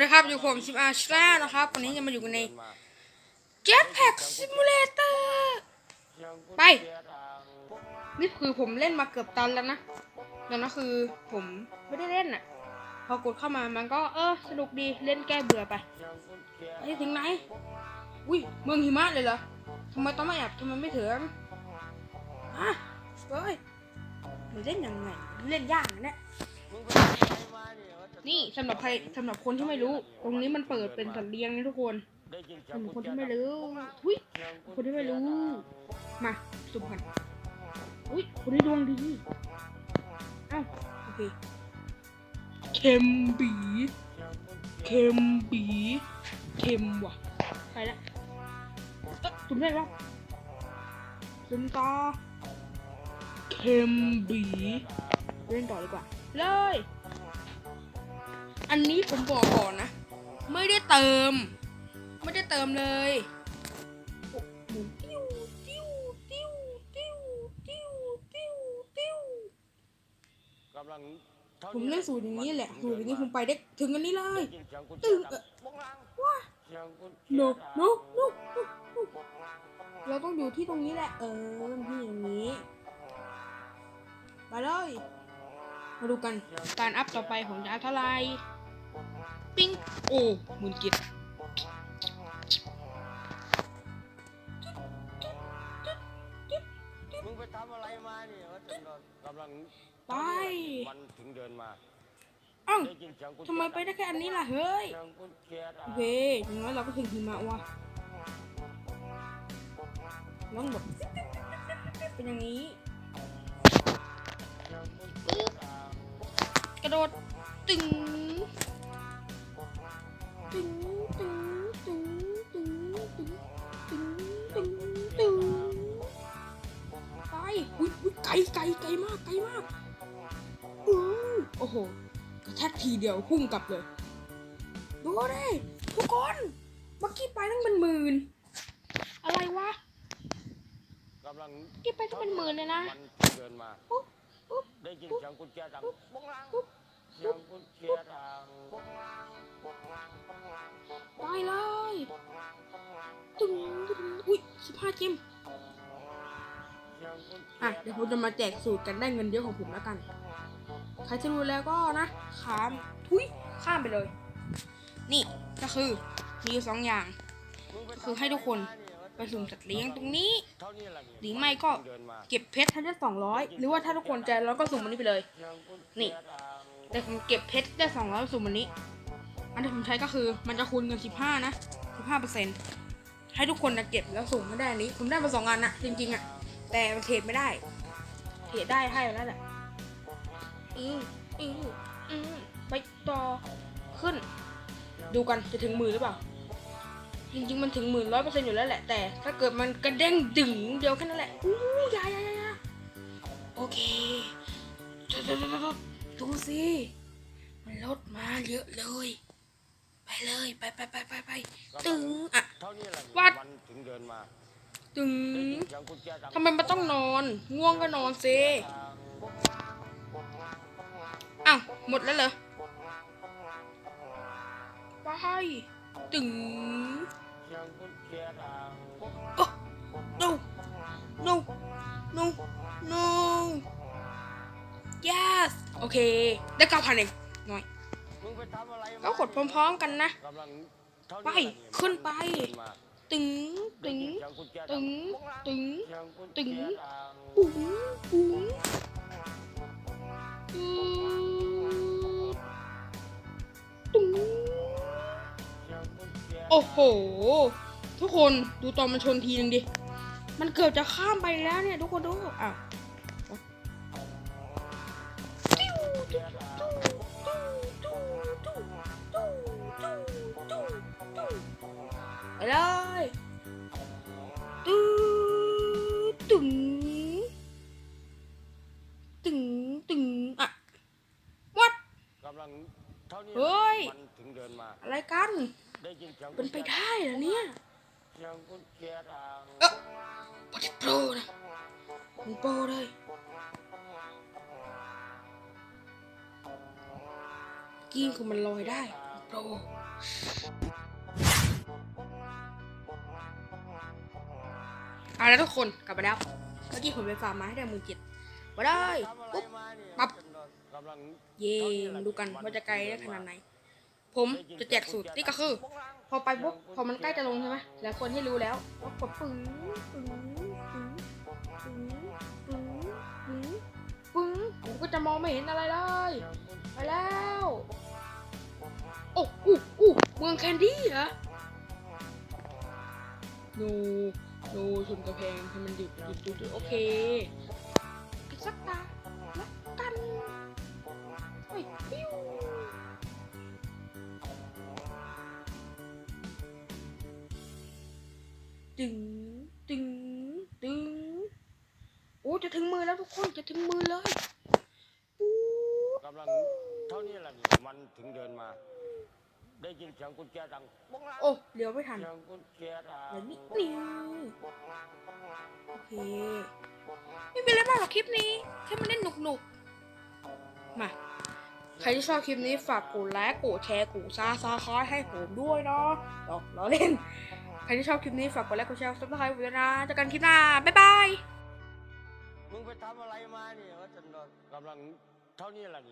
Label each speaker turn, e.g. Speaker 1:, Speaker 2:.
Speaker 1: วัสดีครับอยู่ผมชิมอาชลานะครับ วันนี้จะมาอยู่กันใน Jetpack Simulator ไป นี่คือผมเล่นมาเกือบตันแล้วนะแล้วนคือผมไม่ได้เล่นอะ พอกดเข้ามามันก็เออสนุกดีเล่นแก้เบื่อไปไปถึงไหน อุ้ยเมืองหิมะเลยเหรอทำไมต้องมาแอบทำไมไม่ถึงอะเฮ้ยมันเล่นยังไง เล่นยากนะเนี่ย นี่สำหรับใครสำหรับคนที่ไม่รู้ ตรงนี้มันเปิดเป็นสัตว์เลี้ยงนะทุกคนสำหรับคนที่ไม่รู้ทุยคนที่ไม่รู้ มาสุ่มกันอุ้ยคนที่ดวงดีเอ้าโอเคเค็มบีเค็มบีเค็มว่ะไปละเอ๊ะสุ่มได้แล้วสุ่มต่อเค็มบีเล่นต่อดีกว่า เลย อันนี้ผมบอกก่อนนะ ไม่ได้เติม ไม่ได้เติมเลยผมเล่นสูตรอย่างนี้แหละสูตรอย่างนี้ผมไปได้ถึงอันนี้เลยตึงเออ
Speaker 2: ว้า
Speaker 1: โนโนโนเราต้องอยู่ที่ตรงนี้แหละ เออที่อย่างนี้ไปเลยมาดูกัน การอัพต่อไปของจะอัพเท่าไหร ปิ้งโอ้หมื่นกิจ
Speaker 2: มึงไปทำอะไรมาเนี่ยว่าตึงกำลัง
Speaker 1: ไป
Speaker 2: มันถึงเดินมา
Speaker 1: เอ้า
Speaker 2: ได้ยินเสียงกุญแจ
Speaker 1: ทำไมไปได้แค่อันนี้ล่ะเฮ้ย
Speaker 2: เสียงกุญแจดั
Speaker 1: โองเคอย่างน้อยเราก็ถึงหิมะว่ะต้องแบบเป็นอย่างนี้กระโดดตึง ตึงตึงตึงตึงตึงตึงตึงตึงไปอุ้ยอุ้ยไกลไกลไกลมากไกลมากอู้โอ้โหกระแทกทีเดียวพุ่งกลับเลยดูดิทุกคนเมื่อกี้ไปตั้งเป็นหมื่นอะไรวะ
Speaker 2: กำลัง
Speaker 1: เก็บไปตั้งเป็นหมื่นเลยนะ
Speaker 2: มันถึงเดินมา
Speaker 1: ปุ๊บปุ๊บ
Speaker 2: ได้ยินเสียงกุญแจดังบ้องลัง
Speaker 1: ปุ๊บ
Speaker 2: เสี ยงกุญแจดัง
Speaker 1: ไปเลยตึงตึงอุ้ยสิบห้าเจมอะเดี๋ยวผมจะมาแจกสูตรกันได้เงินเยอะของผมแล้วกัน ใครจะรู้แล้วก็นะข้ามทุยข้ามไปเลย นี่ก็คือมีสองอย่าง คือให้ทุกคนไปสุ่มสัตว์เลี้ยงตรงนี้
Speaker 2: ห
Speaker 1: รือไม่ก็
Speaker 2: เก็
Speaker 1: บเพชรให้ได้สองร้อยหรือว่าถ้าทุกคนใจร้อนก็สุ่มอันนี้ไปเลย นี่ แต่ผมเก็บเพชรได้สองร้อยสุ่มอันนี้ อันที่ผมใช้ก็คือมันจะคูณเงินสิบห้านะสิบห้าเปอร์เซ็นต์ให้ทุกคนนะเก็บแล้วสุ่มไม่ได้นี้ ผมได้มาสองอันนะจริงๆอะแต่มันเทรดไม่ได้ เทรดได้ให้แล้วแหละอืออืออือไปต่อขึ้น ดูกันจะถึงหมื่นหรือเปล่าจริงๆมันถึงหมื่นร้อยเปอร์เซ็นต์อยู่แล้วแหละ แต่ถ้าเกิดมันกระเด้งดึงเดียวแค่นั้นแหละอู้ยายายายาโอเค สิ มันลดมาเยอะเลย ไปเลยไปไปไปไปไปตึงอะ
Speaker 2: เท่านี้แหละ
Speaker 1: วัด
Speaker 2: มันถึงเดินมา
Speaker 1: ตึง
Speaker 2: ได้ยินเสียงกุญแจดัง
Speaker 1: ทำไมมันต้องนอน ง่วงก็นอนสิอ้าวหมดแล้วเหรอไปตึง
Speaker 2: เสียงกุญแจดัง
Speaker 1: โอ้ no no no no yes โอเค ได้เก้าพันเองหน่อย
Speaker 2: มึงไปทำอะไรมา
Speaker 1: ก็กดพร้อมๆกันนะ
Speaker 2: กำลังเท่านี้
Speaker 1: ไป
Speaker 2: แหละ
Speaker 1: ขึ้นไป
Speaker 2: เดินมา
Speaker 1: ตึงตึง
Speaker 2: เสียงกุญแจ
Speaker 1: ตึงตึง
Speaker 2: เสียงกุญแจ
Speaker 1: ตึง
Speaker 2: ดัง
Speaker 1: ปุ้งปุ้งตึง ตึง
Speaker 2: เสียงกุญแจ
Speaker 1: โอ้โห ทุกคนดูตอนมันชนทีนึงดิ มันเกือบจะข้ามไปแล้วเนี่ย ทุกคนดูอ้า ไปเลยตื้ตึงตึงตึงอะวัด
Speaker 2: กำลังเท่านี้
Speaker 1: เฮ้ย
Speaker 2: มันถึงเดินมา
Speaker 1: อะไรกัน
Speaker 2: ได้ยินเสียง
Speaker 1: เป็นไปได้เหรอเนี่ย
Speaker 2: เสียงกุญแจดัง
Speaker 1: เอ๊ะพอดีโปรนะมึงโปรเลย กินคือมันลอยได้โปรเอาแล้วทุกคนกลับมาแล้ว เมื่อกี้ผมไปฟาร์มมาให้ได้หมื่นเจ็ดมาได้ปุ๊บปั๊บเย่มาดูกันว่าจะไกลได้ขนาดไหน ผมจะแจกสูตรนี่ก็คือ พอไปปุ๊บพอมันใกล้จะลงใช่ไหมแล้วคนที่รู้แล้วก็กดปึ้งปึ้งปึ้งปึ้งปึ้งปึ้งปึ้งผมก็จะมองไม่เห็นอะไรเลย ไปแล้วโอ้อู้อู้เมืองแคนดี้เหรอโนโนชนกระแพงให้มันดุดหยุดหยุดหยุดโอเคอีกสักตาละกันเฮ้ยปิ้วตึงตึงตึงโอ้จะถึงมือแล้วทุกคนจะถึงมือเลยปู๊ด
Speaker 2: กำลังเท่านี้แหละมันถึงเดินมา ได้ยิน เสียงกุญแจดังบ้องลัง
Speaker 1: โอ้เดี๋ยวไม่ทัน
Speaker 2: เสียงกุญแจดัง
Speaker 1: เดี๋ยวนิดนึงโอเคไม่มีอะไรมากหรอกคลิปนี้แค่มาเล่นหนุกๆมาใครที่ชอบคลิปนี้ฝากกดไลค์กดแชร์กดซาซาคอยให้ผมด้วยเนาะหรอกล้อเล่นใครที่ชอบคลิปนี้ฝากกดไลค์กดแชร์ซับสไครต์ผมด้วยนะเจอกันคลิปหน้าบ๊ายบาย
Speaker 2: มึงไปทำอะไรมาเนี่ยว่าจนกำลังเท่านี้แหละ